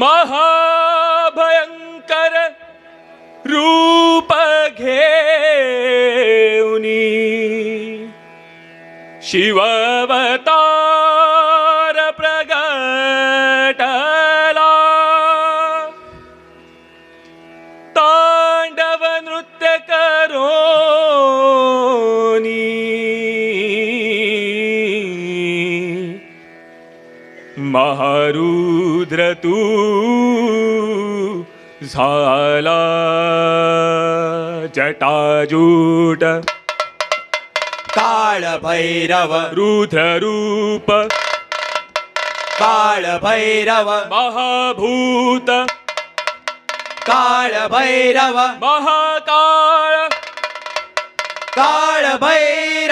महाभयङ्कर उनि शिववता महारुद्र तू झाला जटाजूट। रूप काळ भैरव महाभूत। काळ काळभैरव। महाकाळ। काळभैरव।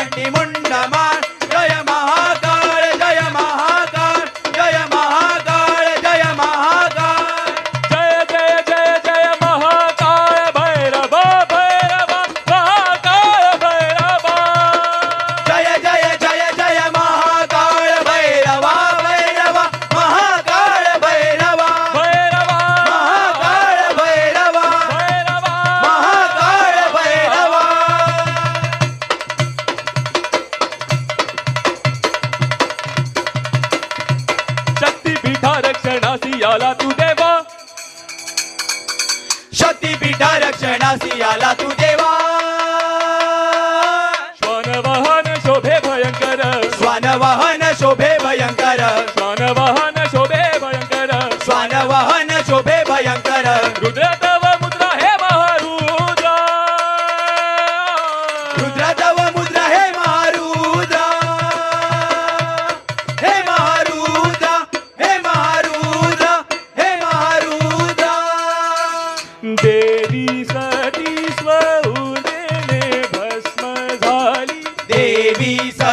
கண்ணி முண்டமா भक्ती पीठा रक्षणासी आला तू देवा. service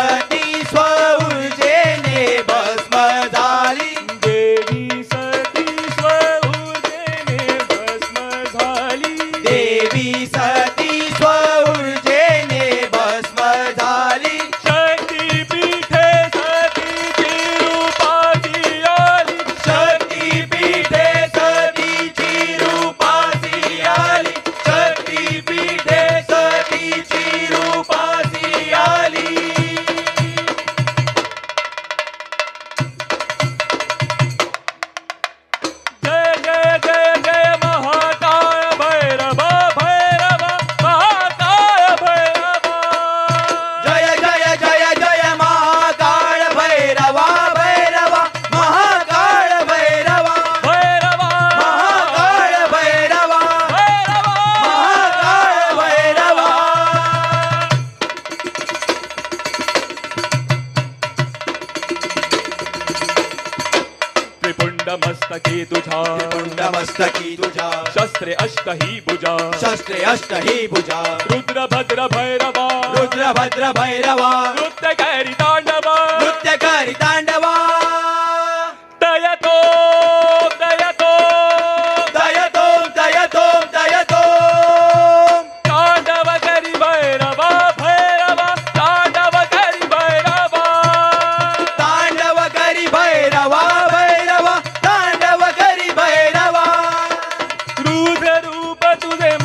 मस्तकी तुझा। त्रिपुंड मस्तकी तुझा। शस्त्रे अष्ट ही भुजा। शस्त्रे अष्ट ही भुजा। रुद्र भद्र भैरवा। रुद्र भद्र भैरवा। नृत्य कैरी तांडवा। नृत्य करी तांडवा।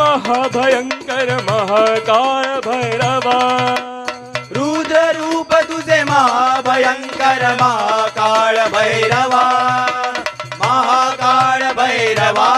महाभयंकर महाकाळ भैरवा। रुद्र रूप तुझे महाभयंकर महाकाळ भैरवा। महाकाळ भैरवा।